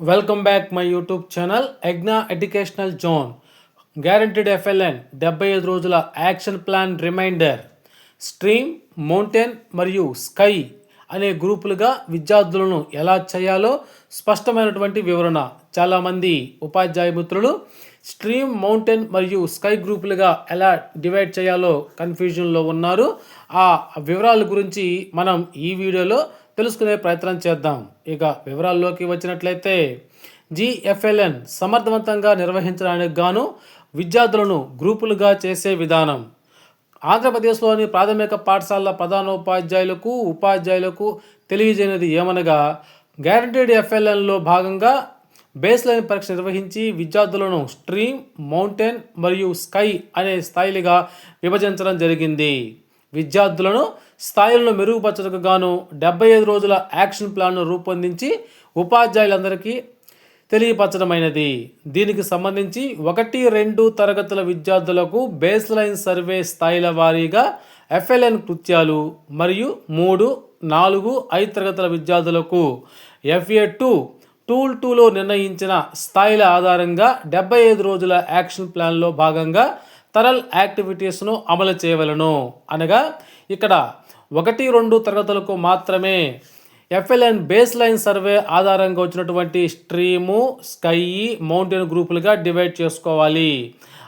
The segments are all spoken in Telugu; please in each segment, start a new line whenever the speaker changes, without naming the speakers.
Welcome back my YouTube channel ఎగ్నా educational zone guaranteed FLN డెబ్బై ఐదు రోజుల action plan reminder. Stream mountain మరియు స్కై అనే గ్రూపులుగా విద్యార్థులను ఎలా చేయాలో స్పష్టమైనటువంటి వివరణ. చాలామంది ఉపాధ్యాయ మిత్రులు స్ట్రీమ్ మౌంటైన్ మరియు స్కై గ్రూపులుగా ఎలా డివైడ్ చేయాలో కన్ఫ్యూజన్లో ఉన్నారు. ఆ వివరాల గురించి మనం ఈ వీడియోలో తెలుసుకునే ప్రయత్నం చేద్దాం. ఇక వివరాల్లోకి వచ్చినట్లయితే జిఎఫ్ఎల్ఎన్ సమర్థవంతంగా నిర్వహించడానికి గాను విద్యార్థులను గ్రూపులుగా చేసే విధానం. ఆంధ్రప్రదేశ్లోని ప్రాథమిక పాఠశాలల ప్రధానోపాధ్యాయులకు ఉపాధ్యాయులకు తెలియజేయనిది ఏమనగా గ్యారంటీడ్ ఎఫ్ఎల్ఎన్లో భాగంగా బేస్ లైన్ పరీక్ష నిర్వహించి విద్యార్థులను స్ట్రీమ్ మౌంటైన్ మరియు స్కై అనే స్థాయిలుగా విభజించడం జరిగింది. విద్యార్థులను స్థాయిలను మెరుగుపరచడానికి గాను డెబ్బై ఐదు రోజుల యాక్షన్ ప్లాన్ను రూపొందించి ఉపాధ్యాయులందరికీ తెలియపరచడమైనది. దీనికి సంబంధించి ఒకటి రెండు తరగతుల విద్యార్థులకు బేస్ లైన్ సర్వే స్థాయిల వారీగా ఎఫ్ఎల్ఎన్ కృత్యాలు మరియు మూడు నాలుగు ఐదు తరగతుల విద్యార్థులకు ఎఫ్ఏ టూ టూల్ టూలో నిర్ణయించిన స్థాయిల ఆధారంగా డెబ్బై ఐదు రోజుల యాక్షన్ ప్లాన్లో భాగంగా తరల్ యాక్టివిటీస్ను అమలు చేయవలను. అనగా ఇక్కడ ఒకటి రెండు తరగతులకు మాత్రమే ఎఫ్ఎల్ఎన్ బేస్ లైన్ సర్వే ఆధారంగా వచ్చినటువంటి స్ట్రీము స్కై మౌంటైన్ గ్రూపులుగా డివైడ్ చేసుకోవాలి.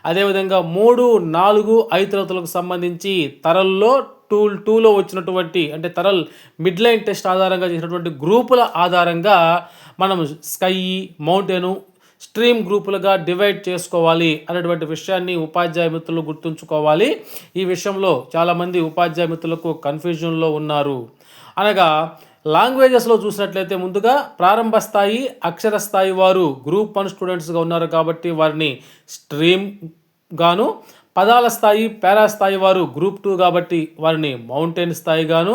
అదేవిధంగా మూడు నాలుగు ఐదు తరగతులకు సంబంధించి తరల్లో టూల్ టూలో వచ్చినటువంటి అంటే తరల్ మిడ్ లైన్ టెస్ట్ ఆధారంగా చేసినటువంటి గ్రూపుల ఆధారంగా మనం స్కై మౌంటైను స్ట్రీమ్ గ్రూపులుగా డివైడ్ చేసుకోవాలి అనేటువంటి విషయాన్ని ఉపాధ్యాయ మిత్రులు గుర్తుంచుకోవాలి. ఈ విషయంలో చాలామంది ఉపాధ్యాయ మిత్రులకు కన్ఫ్యూజన్లో ఉన్నారు. అనగా లాంగ్వేజెస్లో చూసినట్లయితే ముందుగా ప్రారంభ స్థాయి అక్షర స్థాయి వారు గ్రూప్ వన్ స్టూడెంట్స్గా ఉన్నారు కాబట్టి వారిని స్ట్రీమ్ గాను పదాల స్థాయి పారా స్థాయి వారు గ్రూప్ టూ కాబట్టి వారిని మౌంటైన్ స్థాయిగాను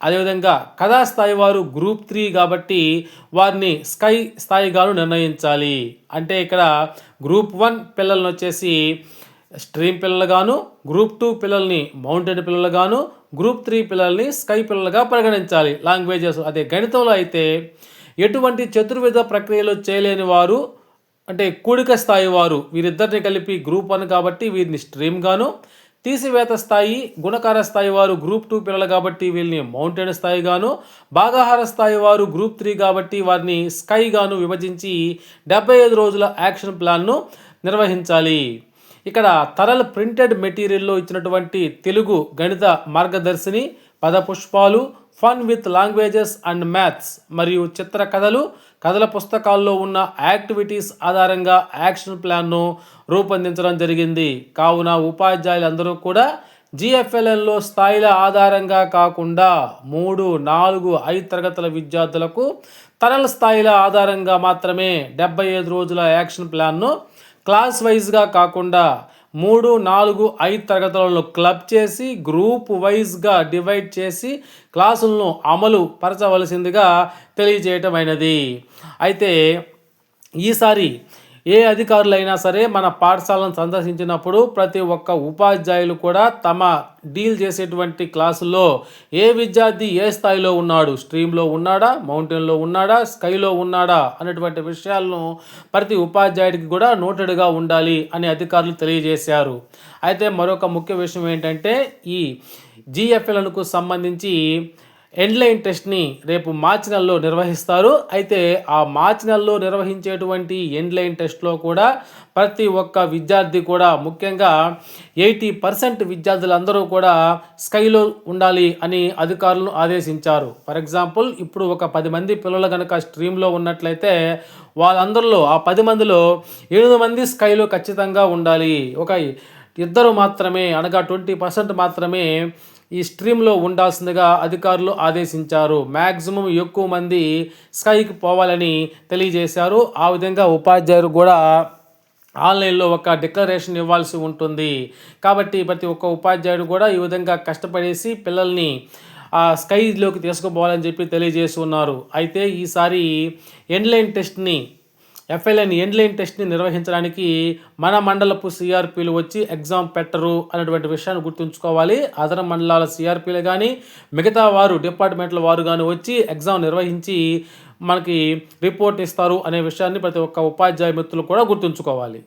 అదేవిధంగా కథా స్థాయి వారు గ్రూప్ త్రీ కాబట్టి వారిని స్కై స్థాయిగాను నిర్ణయించాలి. అంటే ఇక్కడ గ్రూప్ వన్ పిల్లలను వచ్చేసి స్ట్రీమ్ పిల్లలుగాను గ్రూప్ టూ పిల్లల్ని మౌంటైన్ పిల్లలుగాను గ్రూప్ త్రీ పిల్లల్ని స్కై పిల్లలుగా పరిగణించాలి. లాంగ్వేజెస్ అదే గణితంలో అయితే ఎటువంటి చతుర్విధ ప్రక్రియలు చేయలేని వారు అంటే కూడిక స్థాయి వారు వీరిద్దరిని కలిపి గ్రూప్ వన్ కాబట్టి వీరిని స్ట్రీమ్గాను తీసివేత స్థాయి గుణకార స్థాయి వారు గ్రూప్ టూ పిల్లలు కాబట్టి వీళ్ళని మౌంటైన్ స్థాయిగాను భాగాహార స్థాయి వారు గ్రూప్ త్రీ కాబట్టి వారిని స్కైగాను విభజించి డెబ్బై ఐదు రోజుల యాక్షన్ ప్లాన్ను నిర్వహించాలి. ఇక్కడ తరల్ ప్రింటెడ్ మెటీరియల్లో ఇచ్చినటువంటి తెలుగు గణిత మార్గదర్శిని పదపుష్పాలు fun with languages and maths మరియు చిత్ర కథల పుస్తకాల్లో ఉన్న యాక్టివిటీస్ ఆధారంగా యాక్షన్ ప్లాన్ను రూపొందించడం జరిగింది. కావున ఉపాధ్యాయులందరూ కూడా జిఎఫ్ఎల్ఎన్లో స్థాయిల ఆధారంగా కాకుండా మూడు నాలుగు ఐదు తరగతుల విద్యార్థులకు తరల స్థాయిల ఆధారంగా మాత్రమే డెబ్బై ఐదు రోజుల యాక్షన్ ప్లాన్ను క్లాస్ వైజ్గా కాకుండా మూడు నాలుగు ఐదు తరగతులను క్లబ్ చేసి గ్రూప్ వైజ్గా డివైడ్ చేసి క్లాసులను అమలు పరచవలసిందిగా తెలియజేయటమైనది. అయితే ఈసారి ఏ అధికారులైనా సరే మన పాఠశాలను సందర్శించినప్పుడు ప్రతి ఒక్క ఉపాధ్యాయులు కూడా తమ డీల్ చేసేటువంటి క్లాసుల్లో ఏ విద్యార్థి ఏ స్థాయిలో ఉన్నాడు? స్ట్రీమ్లో ఉన్నాడా? మౌంటైన్లో ఉన్నాడా? స్కైలో ఉన్నాడా? అనేటువంటి విషయాలను ప్రతి ఉపాధ్యాయుడికి కూడా నోటెడ్గా ఉండాలి అని అధికారులు తెలియజేశారు. అయితే మరొక ముఖ్య విషయం ఏంటంటే ఈ జిఎఫ్ఎల్కు సంబంధించి ఎండ్లైన్ టెస్ట్ని రేపు మార్చి నెలలో నిర్వహిస్తారు. అయితే ఆ మార్చి నెలలో నిర్వహించేటువంటి ఎండ్లైన్ టెస్ట్లో కూడా ప్రతి ఒక్క విద్యార్థి కూడా ముఖ్యంగా ఎయిటీ పర్సెంట్ విద్యార్థులందరూ కూడా స్కైలో ఉండాలి అని అధికారులను ఆదేశించారు. ఫర్ ఎగ్జాంపుల్ ఇప్పుడు ఒక పది మంది పిల్లలు కనుక స్ట్రీమ్లో ఉన్నట్లయితే వాళ్ళందరిలో ఆ పది మందిలో ఎనిమిది మంది స్కైలో ఖచ్చితంగా ఉండాలి. ఒక ఇద్దరు మాత్రమే అనగా ట్వంటీ పర్సెంట్ మాత్రమే ఈ స్ట్రీమ్లో ఉండాల్సిందిగా అధికారులు ఆదేశించారు. మ్యాక్సిమం ఎక్కువ మంది స్కైకి పోవాలని తెలియజేశారు. ఆ విధంగా ఉపాధ్యాయులు కూడా ఆన్లైన్లో ఒక డిక్లరేషన్ ఇవ్వాల్సి ఉంటుంది. కాబట్టి ప్రతి ఒక్క ఉపాధ్యాయుడు కూడా ఈ విధంగా కష్టపడేసి పిల్లల్ని ఆ స్కైలోకి తీసుకుపోవాలని చెప్పి తెలియజేసి ఉన్నారు అయితే ఈసారి ఎన్లైన్ టెస్ట్ని ఎఫ్ఎల్ఎన్ ఎండ్లైన్ టెస్ట్ని నిర్వహించడానికి మన మండలపు సిఆర్పీలు వచ్చి ఎగ్జామ్ పెట్టరు అనేటువంటి విషయాన్ని గుర్తుంచుకోవాలి. అదన మండలాల సిఆర్పీలు కానీ మిగతా వారు డిపార్ట్మెంట్ల వారు కానీ వచ్చి ఎగ్జామ్ నిర్వహించి మనకి రిపోర్ట్ ఇస్తారు అనే విషయాన్ని ప్రతి ఒక్క ఉపాధ్యాయ మిత్రులు కూడా గుర్తుంచుకోవాలి.